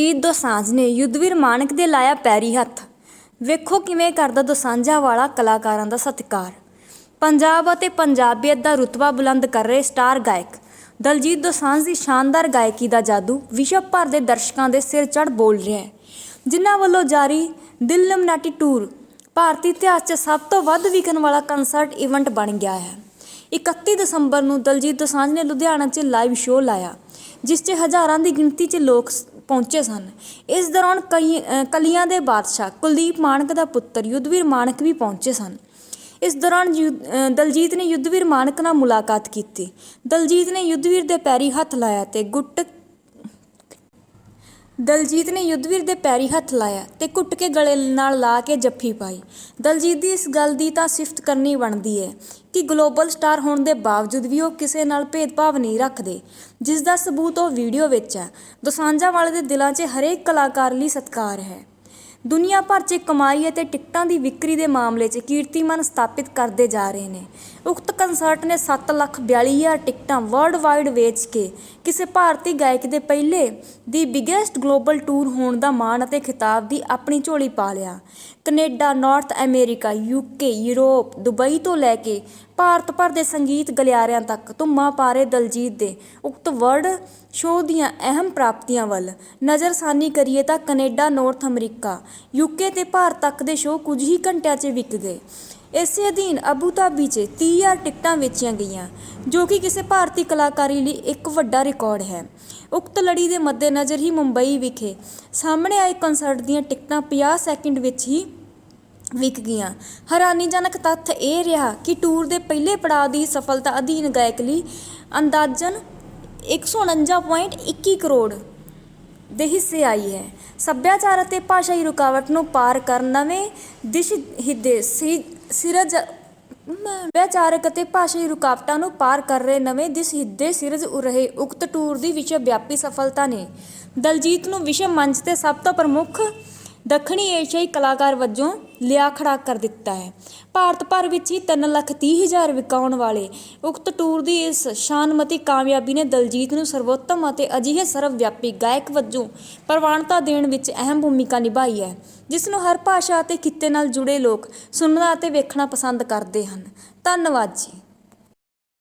ਦਲਜੀਤ ਦੋਸਾਂਝ ਨੇ, ਯੁੱਧਵੀਰ ਮਾਨਕ ਦੇ ਲਾਇਆ ਪੈਰੀ ਹੱਥ। ਵੇਖੋ ਕਿਵੇਂ ਕਰਦਾ ਦੋਸਾਂਝਾ ਵਾਲਾ ਕਲਾਕਾਰਾਂ ਦਾ ਸਤਿਕਾਰ। ਪੰਜਾਬ ਅਤੇ ਪੰਜਾਬੀਅਤ ਦਾ ਰੁਤਬਾ ਬੁਲੰਦ ਕਰ ਰਹੇ ਸਟਾਰ ਗਾਇਕ। ਦਲਜੀਤ ਦੋਸਾਂਝ ਦੀ ਸ਼ਾਨਦਾਰ ਗਾਇਕੀ ਦਾ ਜਾਦੂ ਵਿਸ਼ਵ ਭਰ ਦੇ ਦਰਸ਼ਕਾਂ ਦੇ ਸਿਰ ਚੜ ਬੋਲ ਰਿਹਾ ਹੈ, ਜਿਨ੍ਹਾਂ ਵੱਲੋਂ ਜਾਰੀ ਦਿਲ ਲਮਨਾਟੀ ਟੂਰ ਭਾਰਤੀ ਇਤਿਹਾਸ 'ਚ ਸਭ ਤੋਂ ਵੱਧ ਵਿਕਣ ਵਾਲਾ ਕੰਸਰਟ ਇਵੈਂਟ ਬਣ ਗਿਆ ਹੈ। 31 ਦਸੰਬਰ ਨੂੰ ਦਲਜੀਤ ਦੋਸਾਂਝ ਨੇ ਲੁਧਿਆਣਾ 'ਚ ਲਾਈਵ ਸ਼ੋਅ ਲਾਇਆ, ਜਿਸ 'ਚ ਹਜ਼ਾਰਾਂ ਦੀ ਗਿਣਤੀ 'ਚ ਲੋਕ ਪਹੁੰਚੇ ਸਨ। ਇਸ ਦੌਰਾਨ ਕਈ ਕਲੀਆਂ ਦੇ ਬਾਦਸ਼ਾਹ ਕੁਲਦੀਪ ਮਾਨਕ ਦਾ ਪੁੱਤਰ ਯੁੱਧਵੀਰ ਮਾਨਕ ਵੀ ਪਹੁੰਚੇ ਸਨ। ਇਸ ਦੌਰਾਨ ਯੁ- ਦਲਜੀਤ ਨੇ ਯੁੱਧਵੀਰ ਮਾਨਕ ਨਾਲ ਮੁਲਾਕਾਤ ਕੀਤੀ। ਦਲਜੀਤ ਨੇ ਯੁੱਧਵੀਰ ਦੇ ਪੈਰੀ ਹੱਥ ਲਾਇਆ ਤੇ ਗੁੱਟ ਦਲਜੀਤ ਨੇ ਯੁੱਧਵੀਰ ਦੇ ਪੈਰੀ ਹੱਥ ਲਾਇਆ ਤੇ ਘੁੱਟ ਕੇ ਗਲੇ ਨਾਲ ਲਾ ਕੇ ਜੱਫੀ ਪਾਈ। ਦਲਜੀਤ ਦੀ ਇਸ ਗੱਲ ਦੀ ਤਾਂ ਸਿਫਤ ਕਰਨੀ ਬਣਦੀ ਹੈ ਕਿ ਗਲੋਬਲ ਸਟਾਰ ਹੋਣ ਦੇ ਬਾਵਜੂਦ ਵੀ ਉਹ ਕਿਸੇ ਨਾਲ ਭੇਦਭਾਵ ਨਹੀਂ ਰੱਖਦੇ ਜਿਸ ਦਾ ਸਬੂਤ ਉਹ ਵੀਡੀਓ ਵਿੱਚ ਹੈ। ਦੋਸਾਂਝਾ ਵਾਲੇ ਦੇ ਦਿਲਾਂ 'ਚ ਹਰੇਕ ਕਲਾਕਾਰ ਲਈ ਸਤਿਕਾਰ ਹੈ। ਦੁਨੀਆ ਭਰ 'ਚ ਕਮਾਈ ਅਤੇ ਟਿਕਟਾਂ ਦੀ ਵਿਕਰੀ ਦੇ ਮਾਮਲੇ 'ਚ ਕੀਰਤੀਮਾਨ ਸਥਾਪਿਤ ਕਰਦੇ ਜਾ ਰਹੇ ਨੇ। ਉਕਤ ਕੰਸਰਟ ਨੇ 7 ਲੱਖ 42 ਹਜ਼ਾਰ ਟਿਕਟਾਂ ਵਰਲਡ ਵਾਈਡ ਵੇਚ ਕੇ ਕਿਸੇ ਭਾਰਤੀ ਗਾਇਕ ਦੇ ਪਹਿਲੇ ਦੀ ਬਿਗੇਸਟ ਗਲੋਬਲ ਟੂਰ ਹੋਣ ਦਾ ਮਾਣ ਅਤੇ ਖਿਤਾਬ ਦੀ ਆਪਣੀ ਝੋਲੀ ਪਾ ਲਿਆ। Canada North America UK Europe Dubai ਤੋਂ ਲੈ ਕੇ ਭਾਰਤ ਭਰ ਦੇ ਸੰਗੀਤ ਗਲਿਆਰਿਆਂ ਤੱਕ, ਧੁੰਮਾਂ ਪਾ ਰਹੇ ਦਲਜੀਤ ਦੇ ਉਕਤ ਵਰਲਡ ਸ਼ੋਅ ਦੀਆਂ ਅਹਿਮ ਪ੍ਰਾਪਤੀਆਂ ਵੱਲ ਨਜ਼ਰਸਾਨੀ ਕਰੀਏ ਤਾਂ ਕੈਨੇਡਾ, ਨਾਰਥ ਅਮਰੀਕਾ, ਯੂਕੇ ਤੇ ਭਾਰਤ ਤੱਕ ਦੇ ਸ਼ੋਅ ਕੁਝ ਹੀ ਘੰਟਿਆਂ 'ਚ ਵਿਕ ਗਏ। ਇਸੇ ਅਧੀਨ ਅਬੂ ਧਾਬੀ 'ਚ 30000 ਟਿਕਟਾਂ ਵੇਚੀਆਂ ਗਈਆਂ, ਜੋ ਕਿ ਕਿਸੇ ਭਾਰਤੀ ਕਲਾਕਾਰੀ ਲਈ ਇੱਕ ਵੱਡਾ ਰਿਕਾਰਡ ਹੈ। ਉਕਤ ਲੜੀ ਦੇ ਮੱਦੇਨਜ਼ਰ ਹੀ ਮੁੰਬਈ ਵਿਖੇ ਸਾਹਮਣੇ ਆਏ ਕੰਸਰਟ ਦੀਆਂ ਟਿਕਟਾਂ 50 ਸੈਕਿੰਡ ਵਿੱਚ ਹੀ ਵਿਕ ਗਈਆਂ ਹੈਰਾਨੀਜਨਕ ਤੱਥ ਇਹ ਰਿਹਾ ਕਿ ਟੂਰ ਦੇ ਪਹਿਲੇ ਪੜਾਅ ਦੀ ਸਫਲਤਾ ਅਧੀਨ ਗਾਇਕ ਲਈ ਅੰਦਾਜ਼ਨ 149.21 ਕਰੋੜ ਦੇ ਹਿੱਸੇ ਆਈ ਹੈ। ਸੱਭਿਆਚਾਰ ਅਤੇ ਭਾਸ਼ਾਈ ਰੁਕਾਵਟ ਨੂੰ ਪਾਰ ਕਰ ਨਵੇਂ ਦਿਸ਼ ਹਿੱਦੇ ਸੀ- ਸਿਰਜ ਸੱਭਿਆਚਾਰਕ ਅਤੇ ਭਾਸ਼ਾਈ ਰੁਕਾਵਟਾਂ ਨੂੰ ਪਾਰ ਕਰ ਰਹੇ ਨਵੇਂ ਦਿਸ ਹਿੱਦੇ ਸਿਰਜ ਰਹੇ ਉਕਤ ਟੂਰ ਦੀ ਵਿਸ਼ਵ ਵਿਆਪੀ ਸਫਲਤਾ ਨੇ। ਦਲਜੀਤ ਨੂੰ ਵਿਸ਼ਵ ਮੰਚ ਤੇ ਸਭ ਤੋਂ ਪ੍ਰਮੁੱਖ ਦੱਖਣੀ ਏਸ਼ੀਆਈ ਕਲਾਕਾਰ ਵਜੋਂ ਲਿਆ ਖੜਾ ਕਰ ਦਿੱਤਾ ਹੈ। ਭਾਰਤ ਭਰ ਵਿੱਚ ਹੀ ਤਿੰਨ ਲੱਖ ਤੀਹ ਹਜ਼ਾਰ ਵਿਕਾਉਣ ਵਾਲੇ ਉਕਤ ਟੂਰ ਦੀ ਇਸ ਸ਼ਾਨਮਤੀ ਕਾਮਯਾਬੀ ਨੇ ਦਲਜੀਤ ਨੂੰ ਸਰਵੋਤਮ ਅਤੇ ਅਜਿਹੇ ਸਰਵਵਿਆਪੀ ਗਾਇਕ ਵਜੋਂ ਪ੍ਰਵਾਨਤਾ ਦੇਣ ਵਿੱਚ ਅਹਿਮ ਭੂਮਿਕਾ ਨਿਭਾਈ ਹੈ, ਜਿਸ ਨੂੰ ਹਰ ਭਾਸ਼ਾ ਅਤੇ ਖਿੱਤੇ ਨਾਲ ਜੁੜੇ ਲੋਕ ਸੁਣਨਾ ਅਤੇ ਵੇਖਣਾ ਪਸੰਦ ਕਰਦੇ ਹਨ। ਧੰਨਵਾਦ ਜੀ।